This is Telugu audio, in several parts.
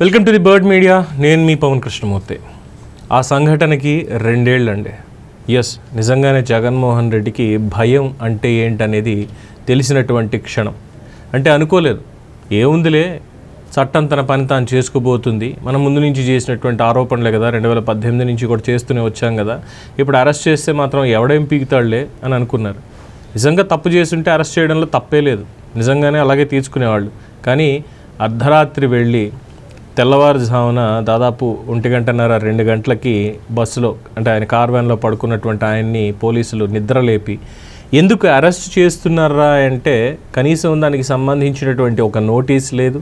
Welcome to the bird media. నేను మీ పవన్ కృష్ణమూర్తి. ఆ సంఘటనకి రెండేళ్ళండి. ఎస్ నిజంగానే జగన్మోహన్ రెడ్డికి భయం అంటే ఏంటనేది తెలిసినటువంటి క్షణం. అంటే అనుకోలేదు. ఏముందిలే చట్టం తన పని తాను చేసుకోబోతుంది మనం ముందు నుంచి చేసినటువంటి ఆరోపణలే కదా రెండు వేల పద్దెనిమిది నుంచి కూడా చేస్తూనే వచ్చాం కదా. ఇప్పుడు అరెస్ట్ చేస్తే మాత్రం ఎవడేం పీకుతాడులే అని అనుకున్నారు. నిజంగా తప్పు చేస్తుంటే అరెస్ట్ చేయడంలో తప్పే లేదు. నిజంగానే అలాగే తీసుకునేవాళ్ళు. కానీ అర్ధరాత్రి వెళ్ళి తెల్లవారుజామున దాదాపు ఒంటి గంటన్నర రెండు గంటలకి బస్సులో అంటే ఆయన కార్ వ్యాన్లో పడుకున్నటువంటి ఆయన్ని పోలీసులు నిద్రలేపి ఎందుకు అరెస్ట్ చేస్తున్నారా? అంటే కనీసం దానికి సంబంధించినటువంటి ఒక నోటీస్ లేదు.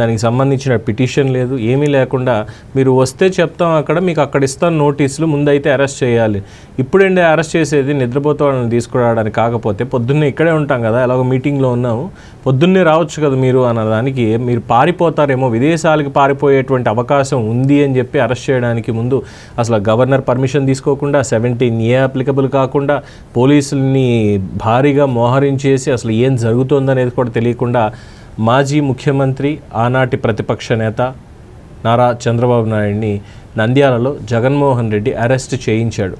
దానికి సంబంధించిన పిటిషన్ లేదు ఏమీ లేకుండా మీరు వస్తే చెప్తాం అక్కడ మీకు అక్కడ ఇస్తాను నోటీసులు ముందైతే అరెస్ట్ చేయాలి. ఇప్పుడేంటి అరెస్ట్ చేసేది నిద్రపోతే వాళ్ళని తీసుకురావడానికి కాకపోతే పొద్దున్నే ఇక్కడే ఉంటాం కదా ఎలాగో మీటింగ్లో ఉన్నాము పొద్దున్నే రావచ్చు కదా మీరు అన్నదానికి మీరు పారిపోతారేమో విదేశాలకు పారిపోయేటువంటి అవకాశం ఉంది అని చెప్పి అరెస్ట్ చేయడానికి ముందు అసలు గవర్నర్ పర్మిషన్ తీసుకోకుండా సెవెంటీన్ ఏ అప్లికబుల్ కాకుండా పోలీసుల్ని భారీగా మోహరించేసి అసలు ఏం జరుగుతుందనేది కూడా తెలియకుండా మాజీ ముఖ్యమంత్రి ఆనాటి ప్రతిపక్ష నేత నారా చంద్రబాబు నాయుడిని నంద్యాలలో జగన్మోహన్ రెడ్డి అరెస్ట్ చేయించాడు.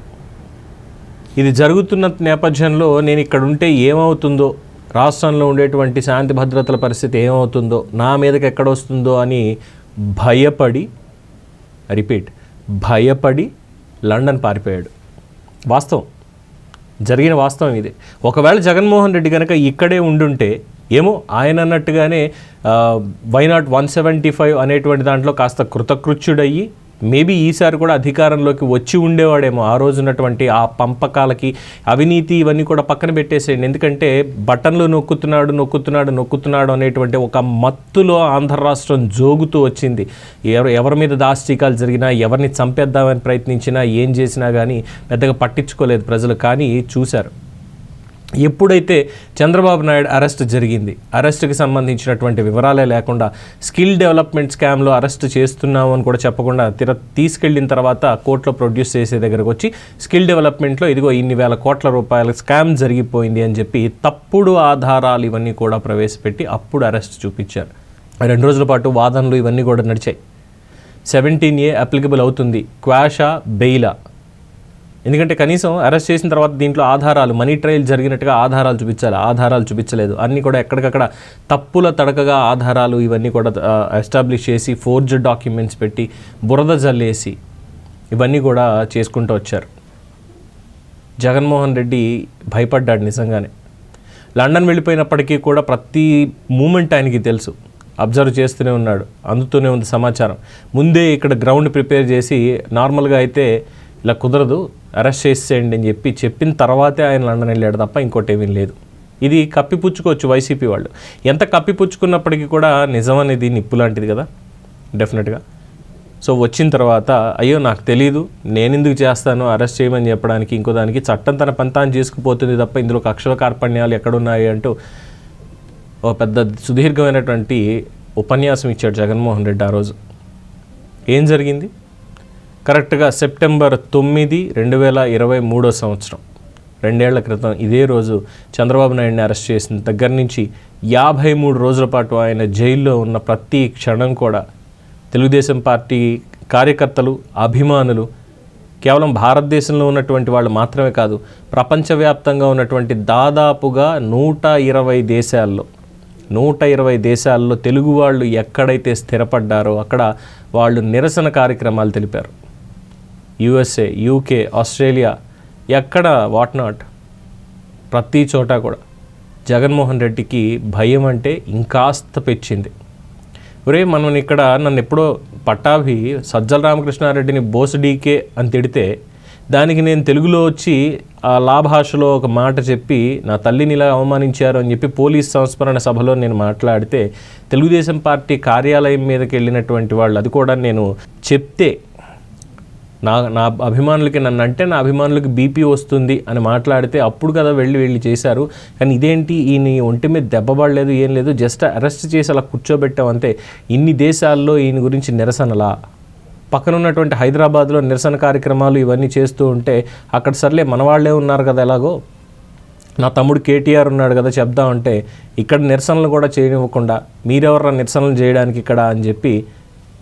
ఇది జరుగుతున్న నేపథ్యంలో నేను ఇక్కడ ఉంటే ఏమవుతుందో రాష్ట్రంలో ఉండేటువంటి శాంతి భద్రతల పరిస్థితి ఏమవుతుందో నా మీదకి ఎక్కడ వస్తుందో అని భయపడి రిపీట్ భయపడి లండన్ పారిపోయాడు. వాస్తవం. జరిగిన వాస్తవం ఇది. ఒకవేళ జగన్మోహన్ రెడ్డి కనుక ఇక్కడే ఉండుంటే ఏమో ఆయన అన్నట్టుగానే why not one seventy five అనేటువంటి దాంట్లో కాస్త కృతకృత్యుడయ్యి మేబీ ఈసారి కూడా అధికారంలోకి వచ్చి ఉండేవాడేమో ఆ రోజున్నటువంటి ఆ పంపకాలకి అవినీతి ఇవన్నీ కూడా పక్కన పెట్టేసేయండి. ఎందుకంటే బటన్లు నొక్కుతున్నాడు నొక్కుతున్నాడు నొక్కుతున్నాడు అనేటువంటి ఒక మత్తులో ఆంధ్ర రాష్ట్రం జోగుతూ వచ్చింది. ఎవరు ఎవరి మీద దాష్టీకాలు జరిగినా ఎవరిని చంపేద్దామని ప్రయత్నించినా ఏం చేసినా కానీ పెద్దగా పట్టించుకోలేదు ప్రజలు. కానీ చూశారు. ఎప్పుడైతే చంద్రబాబు నాయుడు అరెస్ట్ జరిగింది అరెస్ట్కి సంబంధించినటువంటి వివరాలే లేకుండా స్కిల్ డెవలప్మెంట్ స్కామ్లో అరెస్ట్ చేస్తున్నాము అని కూడా చెప్పకుండా తిర తీసుకెళ్ళిన తర్వాత కోర్టులో ప్రొడ్యూస్ చేసే దగ్గరకు వచ్చి స్కిల్ డెవలప్మెంట్లో ఇదిగో ఇన్ని వేల కోట్ల రూపాయల స్కామ్ జరిగిపోయింది అని చెప్పి తప్పుడు ఆధారాలు ఇవన్నీ కూడా ప్రవేశపెట్టి అప్పుడు అరెస్ట్ చూపించారు. రెండు రోజుల పాటు వాదనలు ఇవన్నీ కూడా నడిచాయి. సెవెంటీన్ ఏ అప్లికబుల్ అవుతుంది. క్వాషా బెయిలా ఎందుకంటే కనీసం అరెస్ట్ చేసిన తర్వాత దీంట్లో ఆధారాలు మనీ ట్రయల్ జరిగినట్టుగా ఆధారాలు చూపించాలి. ఆధారాలు చూపించలేదు. అన్నీ కూడా ఎక్కడికక్కడ తప్పుల తడకగా ఆధారాలు ఇవన్నీ కూడా ఎస్టాబ్లిష్ చేసి ఫోర్జ్ డాక్యుమెంట్స్ పెట్టి బురద జల్లేసి ఇవన్నీ కూడా చేసుకుంటూ వచ్చారు. జగన్మోహన్ రెడ్డి భయపడ్డాడు నిజంగానే. లండన్ వెళ్ళిపోయినప్పటికీ కూడా ప్రతి మూమెంట్ ఆయనకి తెలుసు. అబ్జర్వ్ చేస్తూనే ఉన్నాడు. అందుతూనే ఉంది సమాచారం. ముందే ఇక్కడ గ్రౌండ్ ప్రిపేర్ చేసి నార్మల్గా అయితే ఇలా కుదరదు అరెస్ట్ చేసేయండి అని చెప్పి చెప్పిన తర్వాతే ఆయన లండన్ వెళ్ళాడు తప్ప ఇంకోటి ఏమీ లేదు. ఇది కప్పిపుచ్చుకోవచ్చు వైసీపీ వాళ్ళు. ఎంత కప్పిపుచ్చుకున్నప్పటికీ కూడా నిజం అనేది నిప్పు లాంటిది కదా డెఫినెట్గా. సో వచ్చిన తర్వాత అయ్యో నాకు తెలీదు నేను ఎందుకు చేస్తాను అరెస్ట్ చేయమని చెప్పడానికి ఇంకో దానికి చట్టం తన పంతాన్ని చేసుకుపోతుంది తప్ప ఇందులో కక్షల కార్పణ్యాలు ఎక్కడున్నాయి అంటూ ఓ పెద్ద సుదీర్ఘమైనటువంటి ఉపన్యాసం ఇచ్చాడు జగన్మోహన్ రెడ్డి ఆ రోజు. ఏం జరిగింది? కరెక్ట్గా సెప్టెంబర్ తొమ్మిది రెండు వేల ఇరవై మూడో సంవత్సరం. రెండేళ్ళ క్రితం ఇదే రోజు చంద్రబాబు నాయుడిని అరెస్ట్ చేసిన దగ్గర నుంచి యాభై మూడు రోజుల పాటు ఆయన జైల్లో ఉన్న ప్రతి క్షణం కూడా తెలుగుదేశం పార్టీ కార్యకర్తలు అభిమానులు కేవలం భారతదేశంలో ఉన్నటువంటి వాళ్ళు మాత్రమే కాదు ప్రపంచవ్యాప్తంగా ఉన్నటువంటి దాదాపుగా నూట ఇరవై దేశాల్లో నూట ఇరవై దేశాల్లో తెలుగు వాళ్ళు ఎక్కడైతే స్థిరపడ్డారో అక్కడ వాళ్ళు నిరసన కార్యక్రమాలు తెలిపారు. యుఎస్ఏ యూకే ఆస్ట్రేలియా ఎక్కడ వాట్ నాట్ ప్రతి చోట కూడా. జగన్మోహన్ రెడ్డికి భయం అంటే ఇంకాస్త పెచ్చింది. ఒరే మనం ఇక్కడ నన్ను ఎప్పుడో పట్టాభి సజ్జల రామకృష్ణారెడ్డిని బోస్ డీకే అని తిడితే దానికి నేను తెలుగులో వచ్చి ఆ లాభాషలో ఒక మాట చెప్పి నా తల్లిని ఇలా అవమానించారు అని చెప్పి పోలీస్ సంస్మరణ సభలో నేను మాట్లాడితే తెలుగుదేశం పార్టీ కార్యాలయం మీదకి వెళ్ళినటువంటి వాళ్ళు అది కూడా నేను చెప్తే నా నా అభిమానులకి నన్ను అంటే నా అభిమానులకి బీపీ వస్తుంది అని మాట్లాడితే అప్పుడు కదా వెళ్ళి వెళ్ళి చేశారు. కానీ ఇదేంటి? ఈయన ఒంటి మీద దెబ్బపడలేదు ఏం లేదు జస్ట్ అరెస్ట్ చేసి అలా కూర్చోబెట్టాం అంతే ఇన్ని దేశాల్లో ఈయన గురించి నిరసనలా? పక్కన ఉన్నటువంటి హైదరాబాద్లో నిరసన కార్యక్రమాలు ఇవన్నీ చేస్తూ ఉంటే అక్కడ సర్లే మన వాళ్ళే ఉన్నారు కదా ఎలాగో? నా తమ్ముడు కేటీఆర్ ఉన్నాడు కదా చెప్దామంటే ఇక్కడ నిరసనలు కూడా చేయనివ్వకుండా మీరెవరా నిరసనలు చేయడానికి ఇక్కడ అని చెప్పి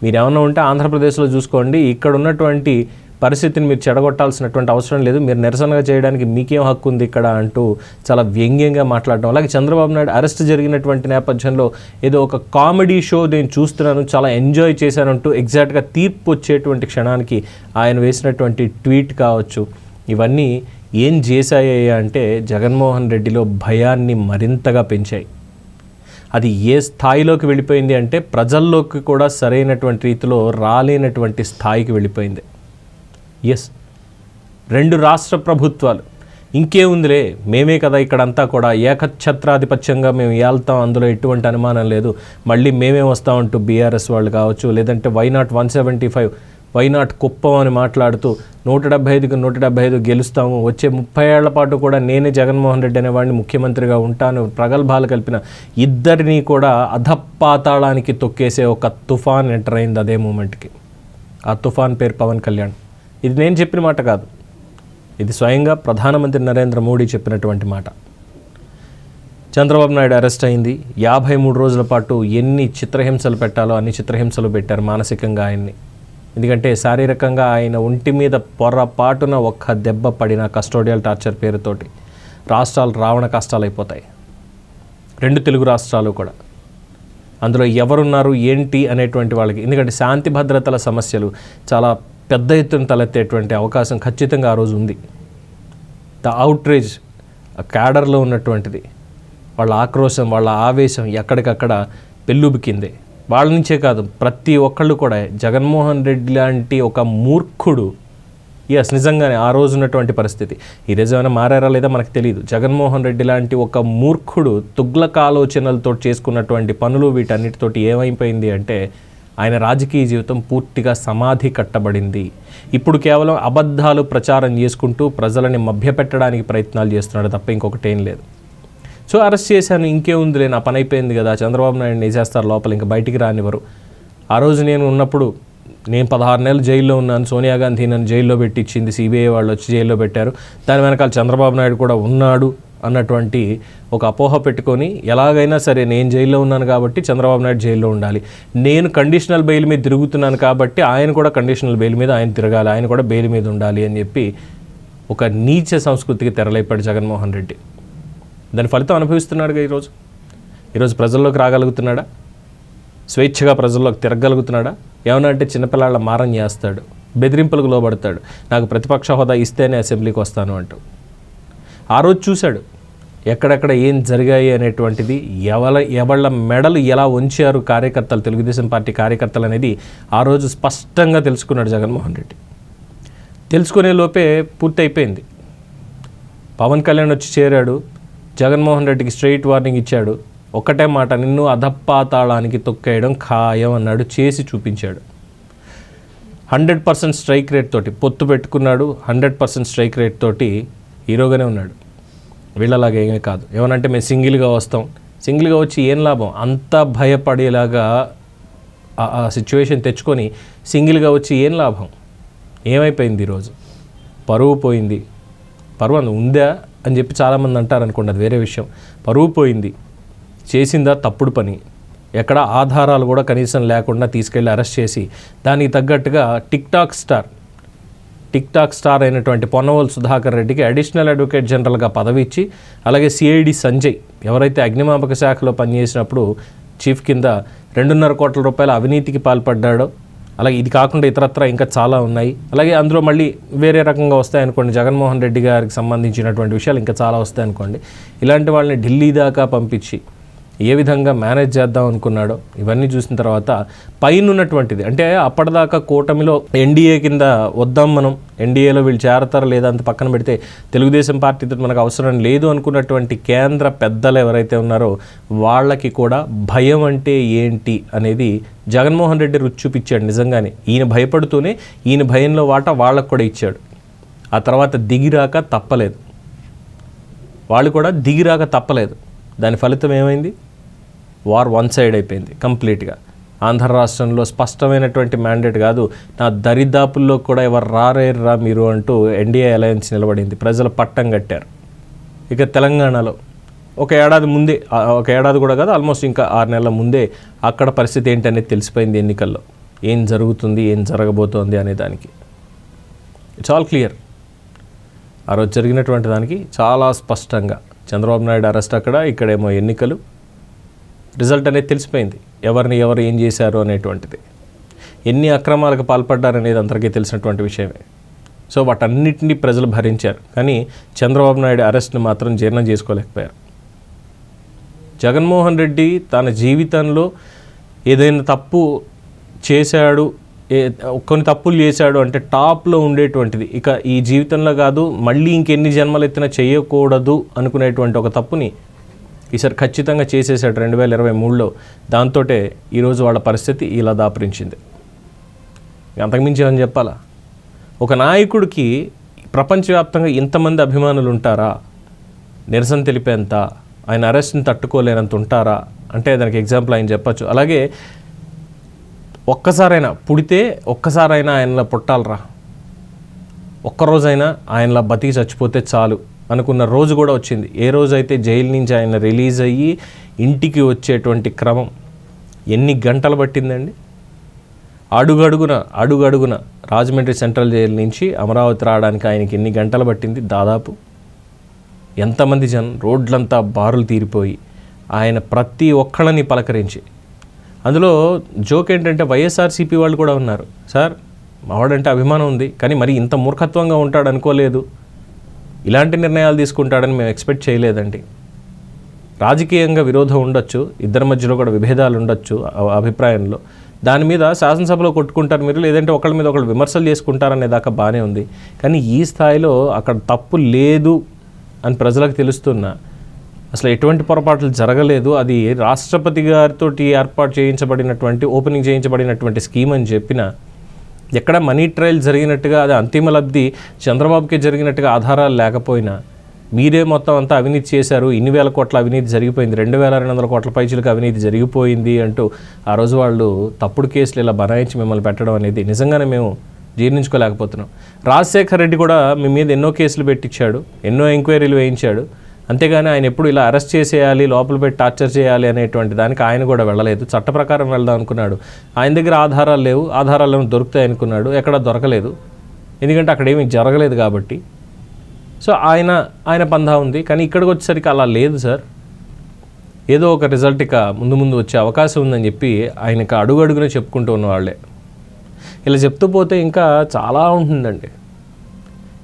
మీరేమన్నా ఉంటే ఆంధ్రప్రదేశ్లో చూసుకోండి. ఇక్కడ ఉన్నటువంటి పరిస్థితిని మీరు చెడగొట్టాల్సినటువంటి అవసరం లేదు. మీరు నిరసనగా చేయడానికి మీకేం హక్కు ఉంది ఇక్కడ అంటూ చాలా వ్యంగ్యంగా మాట్లాడడం. అలాగే చంద్రబాబు నాయుడు అరెస్ట్ జరిగినటువంటి నేపథ్యంలో ఏదో ఒక కామెడీ షో నేను చూస్తున్నాను చాలా ఎంజాయ్ చేశానంటూ ఎగ్జాక్ట్గా తీర్పు వచ్చేటువంటి క్షణానికి ఆయన వేసినటువంటి ట్వీట్ కావచ్చు. ఇవన్నీ ఏం చేశాయి అంటే జగన్మోహన్ రెడ్డిలో భయాన్ని మరింతగా పెంచాయి. అది ఏ స్థాయిలోకి వెళ్ళిపోయింది అంటే ప్రజల్లోకి కూడా సరైనటువంటి రీతిలో రాలేనటువంటి స్థాయికి వెళ్ళిపోయింది. ఎస్ రెండు రాష్ట్ర ప్రభుత్వాలు. ఇంకేముందిలే మేమే కదా ఇక్కడంతా కూడా ఏకఛత్రాధిపత్యంగా మేము ఏళ్తాం అందులో ఎటువంటి అనుమానం లేదు. మళ్ళీ మేమే వస్తామంటూ బీఆర్ఎస్ వాళ్ళు కావచ్చు లేదంటే why not one seventy five why not Kuppam అని మాట్లాడుతూ నూట డెబ్బై ఐదుకి నూట డెబ్బై ఐదు గెలుస్తాము. వచ్చే ముప్పై ఏళ్ళ పాటు కూడా నేనే జగన్మోహన్ రెడ్డి అనేవాడిని ముఖ్యమంత్రిగా ఉంటాను. ప్రగల్భాలు కలిపిన ఇద్దరిని కూడా అధపాతాళానికి తొక్కేసే ఒక తుఫాన్ ఎంటర్ అయింది అదే మూమెంట్కి. ఆ తుఫాన్ పేరు పవన్ కళ్యాణ్. ఇది నేను చెప్పిన మాట కాదు. ఇది స్వయంగా ప్రధానమంత్రి నరేంద్ర మోడీ చెప్పినటువంటి మాట. చంద్రబాబు నాయుడు అరెస్ట్ అయింది. యాభై మూడు రోజుల పాటు ఎన్ని చిత్రహింసలు పెట్టాలో అన్ని చిత్రహింసలు పెట్టారు మానసికంగా ఆయన్ని. ఎందుకంటే శారీరకంగా ఆయన ఒంటి మీద పొరపాటున ఒక్క దెబ్బ పడిన కస్టోడియల్ టార్చర్ పేరుతోటి రాష్ట్రాలు రావణ కష్టాలు అయిపోతాయి రెండు తెలుగు రాష్ట్రాలు కూడా. అందులో ఎవరున్నారు ఏంటి అనేటువంటి వాళ్ళకి ఎందుకంటే శాంతి భద్రతల సమస్యలు చాలా పెద్ద ఎత్తున తలెత్తేటువంటి అవకాశం ఖచ్చితంగా ఆ రోజు ఉంది. ద అవుట్రేజ్ క్యాడర్లో ఉన్నటువంటిది. వాళ్ళ ఆక్రోశం వాళ్ళ ఆవేశం ఎక్కడికక్కడ పెళ్ళుబికిందే. వాళ్ళ నుంచే కాదు ప్రతి ఒక్కళ్ళు కూడా జగన్మోహన్ రెడ్డి లాంటి ఒక మూర్ఖుడు. ఎస్ నిజంగానే ఆ రోజు ఉన్నటువంటి పరిస్థితి. ఈ రోజు ఏమైనా మారారా లేదా మనకు తెలియదు జగన్మోహన్ రెడ్డి లాంటి ఒక మూర్ఖుడు తుగ్లక ఆలోచనలతో చేసుకున్నటువంటి పనులు వీటన్నిటితోటి ఏమైపోయింది అంటే ఆయన రాజకీయ జీవితం పూర్తిగా సమాధి కట్టబడింది. ఇప్పుడు కేవలం అబద్ధాలు ప్రచారం చేసుకుంటూ ప్రజలని మభ్యపెట్టడానికి ప్రయత్నాలు చేస్తున్నాడు తప్ప ఇంకొకటి ఏం లేదు. సో అరెస్ట్ చేశాను ఇంకేముందిలే నా పని అయిపోయింది కదా చంద్రబాబు నాయుడు వేసేస్తారు లోపల ఇంకా బయటికి రానివ్వరు. ఆ రోజు నేను ఉన్నప్పుడు నేను పదహారు నెలలు జైల్లో ఉన్నాను సోనియా గాంధీ నన్ను జైల్లో పెట్టించింది సిబిఐ వాళ్ళు వచ్చి జైల్లో పెట్టారు. దాని వెనకాల చంద్రబాబు నాయుడు కూడా ఉన్నాడు అన్నటువంటి ఒక అపోహ పెట్టుకొని ఎలాగైనా సరే నేను జైల్లో ఉన్నాను కాబట్టి చంద్రబాబు నాయుడు జైల్లో ఉండాలి. నేను కండిషనల్ బెయిల్ మీద తిరుగుతున్నాను కాబట్టి ఆయన కూడా కండిషనల్ బెయిల్ మీద ఆయన తిరగాలి ఆయన కూడా బెయిల్ మీద ఉండాలి అని చెప్పి ఒక నీచ సంస్కృతికి తెరలేపాడు జగన్మోహన్ రెడ్డి. దాని ఫలితం అనుభవిస్తున్నాడుగా ఈరోజు? ఈరోజు ప్రజల్లోకి రాగలుగుతున్నాడా? స్వేచ్ఛగా ప్రజల్లోకి తిరగలుగుతున్నాడా? ఏమన్నా అంటే చిన్నపిల్లాళ్ళ మారం చేస్తాడు బెదిరింపులకు లోబడతాడు నాకు ప్రతిపక్ష హోదా ఇస్తేనే అసెంబ్లీకి వస్తాను అంటూ. ఆ రోజు చూశాడు ఎక్కడెక్కడ ఏం జరిగాయి అనేటువంటిది ఎవల ఎవళ్ళ మెడలు ఎలా ఉంచారు కార్యకర్తలు తెలుగుదేశం పార్టీ కార్యకర్తలు అనేది ఆ రోజు స్పష్టంగా తెలుసుకున్నాడు జగన్మోహన్ రెడ్డి. తెలుసుకునే లోపే పూర్తయిపోయింది. పవన్ కళ్యాణ్ వచ్చి చేరాడు జగన్మోహన్ రెడ్డికి స్ట్రైట్ వార్నింగ్ ఇచ్చాడు. ఒకటే మాట నిన్ను అధపాతాళానికి తొక్కేయడం ఖాయం అన్నాడు చేసి చూపించాడు. హండ్రెడ్ పర్సెంట్ స్ట్రైక్ రేట్ తోటి పొత్తు పెట్టుకున్నాడు హండ్రెడ్ పర్సెంట్ స్ట్రైక్ రేట్ తోటి హీరోగానే ఉన్నాడు. వీళ్ళలాగా ఏమీ కాదు. ఏమనంటే మేము సింగిల్గా వస్తాం. సింగిల్గా వచ్చి ఏం లాభం? అంత భయపడేలాగా ఆ- సిచ్యువేషన్ తెచ్చుకొని సింగిల్గా వచ్చి ఏం లాభం? ఏమైపోయింది ఈరోజు? పరువు పోయింది. పరువు ఉందా? అని చెప్పి చాలామంది అంటారు అనుకోండి అది వేరే విషయం. పరువు పోయింది చేసిందా తప్పుడు పని. ఎక్కడ ఆధారాలు కూడా కనీసం లేకుండా తీసుకెళ్ళి అరెస్ట్ చేసి దానికి తగ్గట్టుగా TikTok star TikTok star అయినటువంటి పొన్నవోలు సుధాకర్ రెడ్డికి అడిషనల్ అడ్వకేట్ జనరల్గా పదవి ఇచ్చి అలాగే సిఐడి సంజయ్ ఎవరైతే అగ్నిమాపక శాఖలో పనిచేసినప్పుడు చీఫ్ కింద రెండున్నర కోట్ల రూపాయల అవినీతికి పాల్పడ్డాడో అలాగే ఇది కాకుండా ఇతరత్ర ఇంకా చాలా ఉన్నాయి. అలాగే అందులో మళ్ళీ వేరే రకంగా వస్తాయనుకోండి జగన్మోహన్ రెడ్డి గారికి సంబంధించినటువంటి విషయాలు ఇంకా చాలా వస్తాయనుకోండి ఇలాంటి వాళ్ళని ఢిల్లీ దాకా పంపించి ఏ విధంగా మేనేజ్ చేద్దాం అనుకున్నాడో ఇవన్నీ చూసిన తర్వాత పైన ఉన్నటువంటిది అంటే అప్పటిదాకా కూటమిలో ఎన్డీఏ కింద వద్దాం మనం ఎన్డీఏలో వీళ్ళు చేరతారా లేదా అంత పక్కన పెడితే తెలుగుదేశం పార్టీతో మనకు అవసరం లేదు అనుకున్నటువంటి కేంద్ర పెద్దలు ఎవరైతే ఉన్నారో వాళ్ళకి కూడా భయం అంటే ఏంటి అనేది జగన్మోహన్ రెడ్డి రుచి చూపించాడు నిజంగానే. ఈయన భయపడుతూనే ఈయన భయంలో వాటా వాళ్ళకు కూడా ఇచ్చాడు. ఆ తర్వాత దిగిరాక తప్పలేదు. వాళ్ళు కూడా దిగిరాక తప్పలేదు. దాని ఫలితం ఏమైంది? వార్ వన్ సైడ్ అయిపోయింది కంప్లీట్గా. ఆంధ్ర రాష్ట్రంలో స్పష్టమైనటువంటి మ్యాండేట్ కాదు నా దరిదాపుల్లో కూడా ఎవరు రారేర్రా మీరు అంటూ ఎన్డీఏ అలయన్స్ నిలబడింది. ప్రజలు పట్టం కట్టారు. ఇక తెలంగాణలో ఒక ఏడాది ముందే ఒక ఏడాది కూడా కాదు ఆల్మోస్ట్ ఇంకా ఆరు నెలల ముందే అక్కడ పరిస్థితి ఏంటనేది తెలిసిపోయింది ఎన్నికల్లో. ఏం జరుగుతుంది ఏం జరగబోతోంది అనే దానికి. ఇట్స్ ఆల్ క్లియర్ ఆ రోజు జరిగినటువంటి దానికి చాలా స్పష్టంగా చంద్రబాబు నాయుడు అరెస్ట్ అక్కడ ఇక్కడేమో ఎన్నికలు. రిజల్ట్ అనేది తెలిసిపోయింది. ఎవరిని ఎవరు ఏం చేశారు అనేటువంటిది. ఎన్ని అక్రమాలకు పాల్పడ్డారనేది అందరికీ తెలిసినటువంటి విషయమే. సో వాటన్నింటినీ ప్రజలు భరించారు. కానీ చంద్రబాబు నాయుడు అరెస్ట్ని మాత్రం జీర్ణం చేసుకోలేకపోయారు. జగన్మోహన్ రెడ్డి తన జీవితంలో ఏదైనా తప్పు చేశాడు ఏ కొన్ని తప్పులు చేశాడు అంటే టాప్లో ఉండేటువంటిది. ఇక ఈ జీవితంలో కాదు మళ్ళీ ఇంకెన్ని జన్మలు ఎత్తినా చేయకూడదు అనుకునేటువంటి ఒక తప్పుని ఈసారి ఖచ్చితంగా చేసేసాడు రెండు వేల ఇరవై మూడులో. దాంతో ఈరోజు వాళ్ళ పరిస్థితి ఇలా దాపరించింది. అంతకుమించి ఏమని చెప్పాలా? ఒక నాయకుడికి ప్రపంచవ్యాప్తంగా ఇంతమంది అభిమానులు ఉంటారా? నిరసన తెలిపేంత ఆయన అరెస్ట్ని తట్టుకోలేనంత ఉంటారా? అంటే దానికి ఎగ్జాంపుల్ ఆయన చెప్పచ్చు. అలాగే ఒక్కసారైనా పుడితే ఒక్కసారైనా ఆయనలా పుట్టాలరా? ఒక్కరోజైనా ఆయనలా బతికి చచ్చిపోతే చాలు. అనుకున్న రోజు కూడా వచ్చింది. ఏ రోజైతే జైలు నుంచి ఆయన రిలీజ్ అయ్యి ఇంటికి వచ్చేటువంటి క్రమం ఎన్ని గంటలు పట్టిందండి? అడుగడుగున అడుగడుగున రాజమండ్రి సెంట్రల్ జైలు నుంచి అమరావతి రావడానికి ఆయనకి ఎన్ని గంటలు పట్టింది? దాదాపు ఎంతమంది జనం రోడ్లంతా బారులు తీరిపోయి ఆయన ప్రతి ఒక్కళ్ళని పలకరించి. అందులో జోక్ ఏంటంటే వైఎస్ఆర్సీపీ వాళ్ళు కూడా ఉన్నారు. సార్ మావాడంటే అభిమానం ఉంది కానీ మరి ఇంత మూర్ఖత్వంగా ఉంటాడు అనుకోలేదు ఇలాంటి నిర్ణయాలు తీసుకుంటాడని మేము ఎక్స్పెక్ట్ చేయలేదండి. రాజకీయంగా విరోధం ఉండొచ్చు ఇద్దరి మధ్యలో కూడా విభేదాలు ఉండొచ్చు అభిప్రాయంలో. దాని మీద శాసనసభలో కొట్టుకుంటారు మీరు లేదంటే ఒకళ్ళ మీద ఒకళ్ళు విమర్శలు చేసుకుంటారనే దాకా బాగానే ఉంది. కానీ ఈ స్థాయిలో అక్కడ తప్పు లేదు అని ప్రజలకు తెలుస్తున్నా అసలు ఎటువంటి పొరపాట్లు జరగలేదు. అది రాష్ట్రపతి గారితో ఏర్పాటు చేయించబడినటువంటి ఓపెనింగ్ చేయించబడినటువంటి స్కీమ్ అని చెప్పిన ఎక్కడ మనీ ట్రయల్ జరిగినట్టుగా అది అంతిమ లబ్ధి చంద్రబాబుకి జరిగినట్టుగా ఆధారాలు లేకపోయినా మీరే మొత్తం అంతా అవినీతి చేశారు. ఇన్ని వేల కోట్ల అవినీతి జరిగిపోయింది. రెండు వేల రెండు వందల కోట్ల పైచులకు అవినీతి జరిగిపోయింది అంటూ ఆ రోజు వాళ్ళు తప్పుడు కేసులు ఇలా బనాయించి మిమ్మల్ని పెట్టడం అనేది నిజంగానే మేము జీర్ణించుకోలేకపోతున్నాం. రాజశేఖర్ రెడ్డి కూడా మీ మీద ఎన్నో కేసులు పెట్టించాడు ఎన్నో ఎంక్వైరీలు వేయించాడు. అంతేగాని ఆయన ఎప్పుడు ఇలా అరెస్ట్ చేసేయాలి లోపల పెట్టి టార్చర్ చేయాలి అనేటువంటి దానికి ఆయన కూడా వెళ్ళలేదు. చట్ట ప్రకారం వెళ్దాం అనుకున్నాడు. ఆయన దగ్గర ఆధారాలు లేవు. ఆధారాలు ఏమైనా దొరుకుతాయి అనుకున్నాడు. ఎక్కడ దొరకలేదు. ఎందుకంటే అక్కడ ఏమీ జరగలేదు కాబట్టి. సో ఆయన ఆయన పందా ఉంది. కానీ ఇక్కడికి వచ్చేసరికి అలా లేదు సార్. ఏదో ఒక రిజల్ట్ ఇక ముందు ముందు వచ్చే అవకాశం ఉందని చెప్పి ఆయనకి అడుగు అడుగునే చెప్పుకుంటూ ఉన్నవాళ్ళే ఇలా చెప్తూ పోతే ఇంకా చాలా ఉంటుందండి.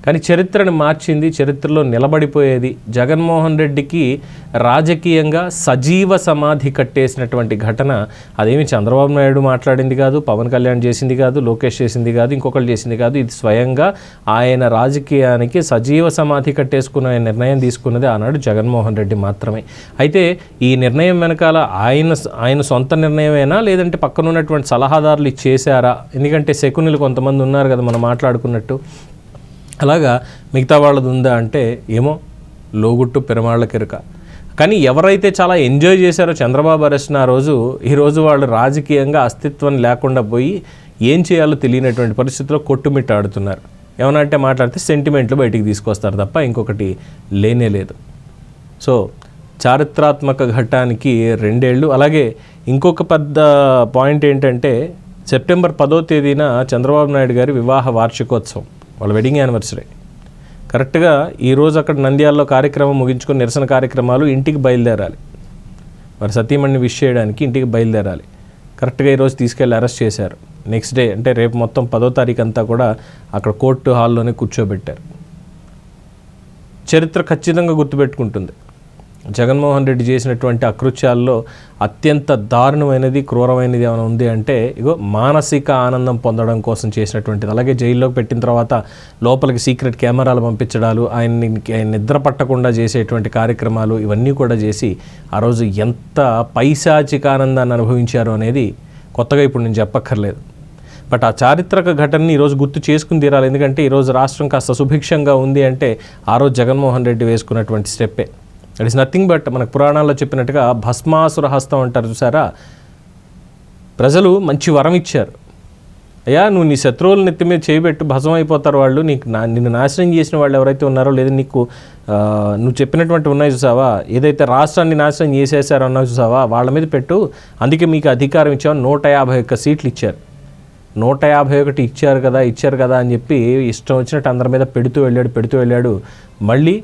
కానీ చరిత్రను మార్చింది చరిత్రలో నిలబడిపోయేది జగన్మోహన్ రెడ్డికి రాజకీయంగా సజీవ సమాధి కట్టేసినటువంటి ఘటన. అదేమి చంద్రబాబు నాయుడు మాట్లాడింది కాదు పవన్ కళ్యాణ్ చేసింది కాదు లోకేష్ చేసింది కాదు ఇంకొకళ్ళు చేసింది కాదు. ఇది స్వయంగా ఆయన రాజకీయానికి సజీవ సమాధి కట్టేసుకున్న నిర్ణయం తీసుకున్నది ఆనాడు జగన్మోహన్ రెడ్డి మాత్రమే. అయితే ఈ నిర్ణయం వెనకాల ఆయన ఆయన సొంత నిర్ణయమేనా? లేదంటే పక్కన ఉన్నటువంటి సలహాదారులు ఇచ్చేసారా ఎందుకంటే శకునులు కొంతమంది ఉన్నారు కదా మనం మాట్లాడుకున్నట్టు. అలాగా మిగతా వాళ్ళది ఉందా అంటే ఏమో లోగుట్టు పెరమాళ్ళ కిరక. కానీ ఎవరైతే చాలా ఎంజాయ్ చేశారో చంద్రబాబు అరెస్ట్ని ఆ రోజు ఈరోజు వాళ్ళు రాజకీయంగా అస్తిత్వం లేకుండా పోయి ఏం చేయాలో తెలియనటువంటి పరిస్థితిలో కొట్టుమిట్టాడుతున్నారు. ఏమన్నా అంటే మాట్లాడితే సెంటిమెంట్లు బయటికి తీసుకొస్తారు తప్ప ఇంకొకటి లేనే లేదు. సో చారిత్రాత్మక ఘట్టానికి రెండేళ్ళు. అలాగే ఇంకొక పెద్ద పాయింట్ ఏంటంటే సెప్టెంబర్ పదో తేదీన చంద్రబాబు నాయుడు గారి వివాహ వార్షికోత్సవం. వాళ్ళ వెడ్డింగ్ యానివర్సరీ. కరెక్ట్గా ఈరోజు అక్కడ నంద్యాలలో కార్యక్రమం ముగించుకొని నిరసన కార్యక్రమాలు ఇంటికి బయలుదేరాలి. వారి సతీమణిని విష్ చేయడానికి ఇంటికి బయలుదేరాలి. కరెక్ట్గా ఈరోజు తీసుకెళ్ళి అరెస్ట్ చేశారు. నెక్స్ట్ డే అంటే రేపు మొత్తం పదో తారీఖు అంతా కూడా అక్కడ కోర్టు హాల్లోనే కూర్చోబెట్టారు. చరిత్ర ఖచ్చితంగా గుర్తుపెట్టుకుంటుంది. జగన్మోహన్ రెడ్డి చేసినటువంటి అకృత్యాల్లో అత్యంత దారుణమైనది క్రూరమైనది ఏమైనా ఉంది అంటే ఇగో మానసిక ఆనందం పొందడం కోసం చేసినటువంటిది. అలాగే జైల్లోకి పెట్టిన తర్వాత లోపలికి సీక్రెట్ కెమెరాలు పంపించడాలు ఆయన్ని ఆయన నిద్ర పట్టకుండా చేసేటువంటి కార్యక్రమాలు ఇవన్నీ కూడా చేసి ఆ రోజు ఎంత పైశాచిక ఆనందాన్ని అనుభవించారు అనేది కొత్తగా ఇప్పుడు నేను చెప్పక్కర్లేదు. బట్ ఆ చారిత్రక ఘటనని ఈరోజు గుర్తు చేసుకుని తీరాలి. ఎందుకంటే ఈరోజు రాష్ట్రం కాస్త సుభిక్షంగా ఉంది అంటే ఆ రోజు జగన్మోహన్ రెడ్డి వేసుకున్నటువంటి స్టెప్పే. ఇట్ ఇస్ నథింగ్ బట్ మనకు పురాణాల్లో చెప్పినట్టుగా భస్మాసుర హస్తం అంటారు చూసారా? ప్రజలు మంచి వరం ఇచ్చారు. అయ్యా నువ్వు నీ శత్రువుల నెత్తి మీద చేయబెట్టు భస్మం అయిపోతారు వాళ్ళు. నీకు నా నిన్ను నాశనం చేసిన వాళ్ళు ఎవరైతే ఉన్నారో లేదా నీకు నువ్వు చెప్పినటువంటి ఉన్నాయి చూసావా? ఏదైతే రాష్ట్రాన్ని నాశనం చేసేసారో అన్నా చూసావా? వాళ్ళ మీద పెట్టు. అందుకే మీకు అధికారం ఇచ్చావు నూట యాభై ఒక్క సీట్లు ఇచ్చారు. నూట యాభై ఒకటి ఇచ్చారు కదా ఇచ్చారు కదా అని చెప్పి ఇష్టం వచ్చినట్టు అందరి మీద పెడుతూ వెళ్ళాడు పెడుతూ వెళ్ళాడు. మళ్ళీ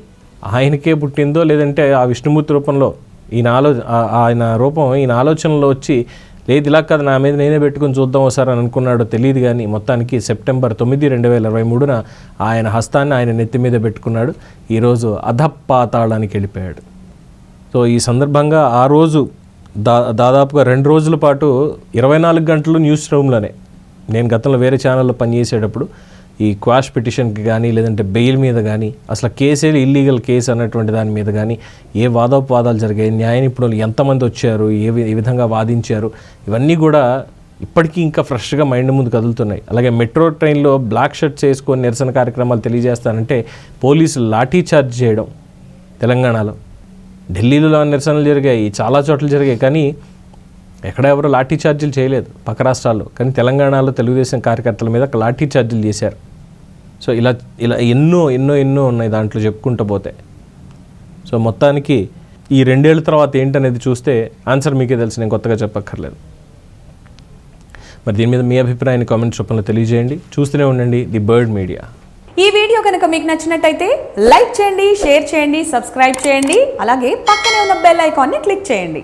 ఆయనకే పుట్టిందో లేదంటే ఆ విష్ణుమూర్తి రూపంలో ఈయన ఆలో ఆయన రూపం ఈయన ఆలోచనలో వచ్చి లేదు ఇలా కదా నా మీద నేనే పెట్టుకుని చూద్దాం ఒకసారి అని అనుకున్నాడో తెలియదు కానీ మొత్తానికి సెప్టెంబర్ తొమ్మిది రెండు వేల ఇరవై మూడున ఆయన హస్తాన్ని ఆయన నెత్తి మీద పెట్టుకున్నాడు. ఈరోజు అధపాతాళానికి వెళ్ళిపోయాడు. సో ఈ సందర్భంగా ఆ రోజు దా దాదాపుగా రెండు రోజుల పాటు ఇరవై నాలుగు గంటలు న్యూస్ రూమ్లోనే. నేను గతంలో వేరే ఛానల్లో పనిచేసేటప్పుడు ఈ క్వాష్ పిటిషన్కి కానీ లేదంటే బెయిల్ మీద కానీ అసలు కేసే ఇల్లీగల్ కేసు అన్నటువంటి దాని మీద కానీ ఏ వాదోపవాదాలు జరిగాయి న్యాయ నిపుణులు ఎంతమంది వచ్చారు ఏ వి- ఏ విధంగా వాదించారు ఇవన్నీ కూడా ఇప్పటికీ ఇంకా ఫ్రెష్గా మైండ్ ముందు కదులుతున్నాయి. అలాగే మెట్రో ట్రైన్లో బ్లాక్ షర్ట్స్ వేసుకొని నిరసన కార్యక్రమాలు తెలియజేస్తానంటే పోలీసులు లాఠీ చార్జ్ చేయడం తెలంగాణలో. ఢిల్లీలో నిరసనలు జరిగాయి చాలా చోట్ల జరిగాయి కానీ ఎక్కడ ఎవరు లాఠీ ఛార్జీలు చేయలేదు పక్క రాష్ట్రాల్లో. కానీ తెలంగాణలో తెలుగుదేశం కార్యకర్తల మీద లాఠీ ఛార్జీలు చేశారు. సో ఇలా ఇలా ఎన్నో ఎన్నో ఎన్నో ఉన్నాయి దాంట్లో చెప్పుకుంటూ పోతే. సో మొత్తానికి ఈ రెండేళ్ళ తర్వాత ఏంటనేది చూస్తే ఆన్సర్ మీకే తెలుసు నేను కొత్తగా చెప్పక్కర్లేదు. మరి దీని మీద మీ అభిప్రాయాన్ని కామెంట్స్ రూపంలో తెలియజేయండి. చూస్తూనే ఉండండి ది బర్డ్ మీడియా. ఈ వీడియో కనుక మీకు నచ్చినట్టయితే లైక్ చేయండి షేర్ చేయండి సబ్స్క్రైబ్ చేయండి అలాగే పక్కనే ఉన్న బెల్ ఐకాన్ని క్లిక్ చేయండి.